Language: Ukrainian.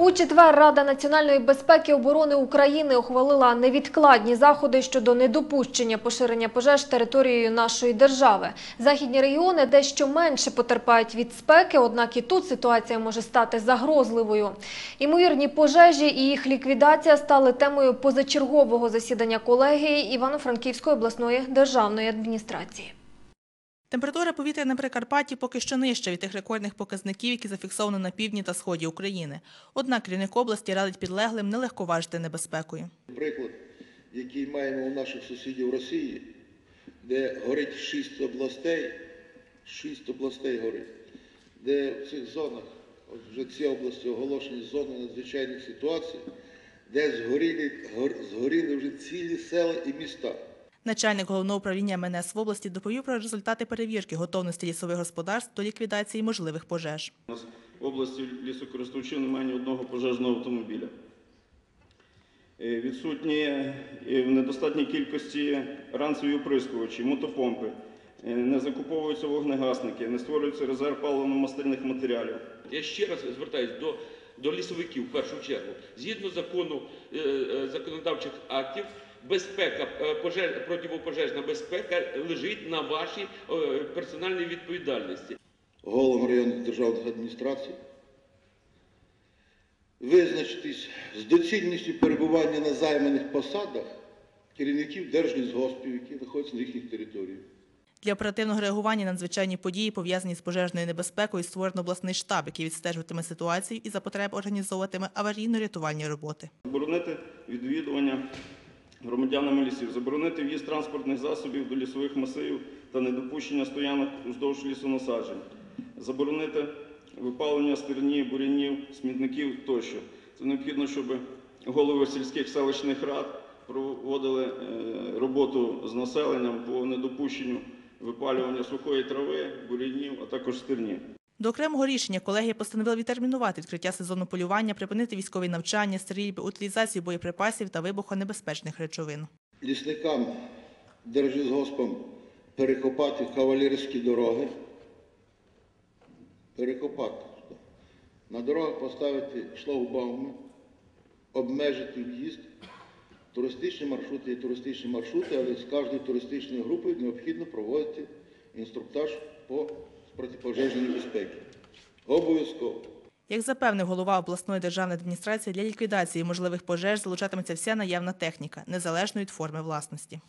У четвер Рада національної безпеки оборони України ухвалила невідкладні заходи щодо недопущення поширення пожеж територією нашої держави. Західні регіони дещо менше потерпають від спеки, однак і тут ситуація може стати загрозливою. Імовірні пожежі і їх ліквідація стали темою позачергового засідання колегії Івано-Франківської обласної державної адміністрації. Температура повітря на Прикарпатті поки що нижча від тих рекордних показників, які зафіксовано на півдні та сході України. Однак керівник області радить підлеглим не легковажити небезпекою. Приклад, який маємо у наших сусідів Росії, де горить шість областей, шість областей горить, де в цих зонах, вже ці області оголошені зони надзвичайних ситуацій, де згоріли, згоріли вже цілі села і міста. Начальник головного управління МНС в області доповів про результати перевірки готовності лісових господарств до ліквідації можливих пожеж. У нас в області лісокористувачів немає ні одного пожежного автомобіля. Е, Відсутні е, в недостатній кількості ранцеві оприскувачі, мотопомпи, Е, не закуповуються вогнегасники, не створюється резерв паливно-мастильних матеріалів. Я ще раз звертаюся до, до лісовиків в першу чергу. Згідно закону законодавчих актів, безпека, е, пожеж, противопожежна безпека лежить на вашій е, персональній відповідальності. головам районних державних адміністрацій, визначитись з доцільністю перебування на займаних посадах керівників держлісгоспів, які знаходяться на їхніх територіях. Для оперативного реагування на надзвичайні події, пов'язані з пожежною небезпекою, створено обласний штаб, який відстежуватиме ситуацію і за потреб організовуватиме аварійно-рятувальні роботи. Заборонити відвідування громадянами лісів, заборонити в'їзд транспортних засобів до лісових масивів та недопущення стоянок уздовж лісонасаджень, заборонити випалення стерні, бурянів, смітників тощо. Це необхідно, щоб голови сільських селищних рад проводили е, роботу з населенням по недопущенню випалювання сухої трави, бурянів, а також стерні. До окремого рішення колегія постановила відтермінувати відкриття сезону полювання, припинити військові навчання, стрільби, утилізацію боєприпасів та вибухонебезпечних речовин. Лісникам, держлісгоспам перекопати кавалерські дороги, перекопати. На дорогах поставити шлагбауми, обмежити в'їзд. Туристичні маршрути є туристичні маршрути, але з кожної туристичної групи необхідно проводити інструктаж по протипожежній безпеки. Обов'язково. Як запевнив голова обласної державної адміністрації, для ліквідації можливих пожеж залучатиметься вся наявна техніка, незалежно від форми власності.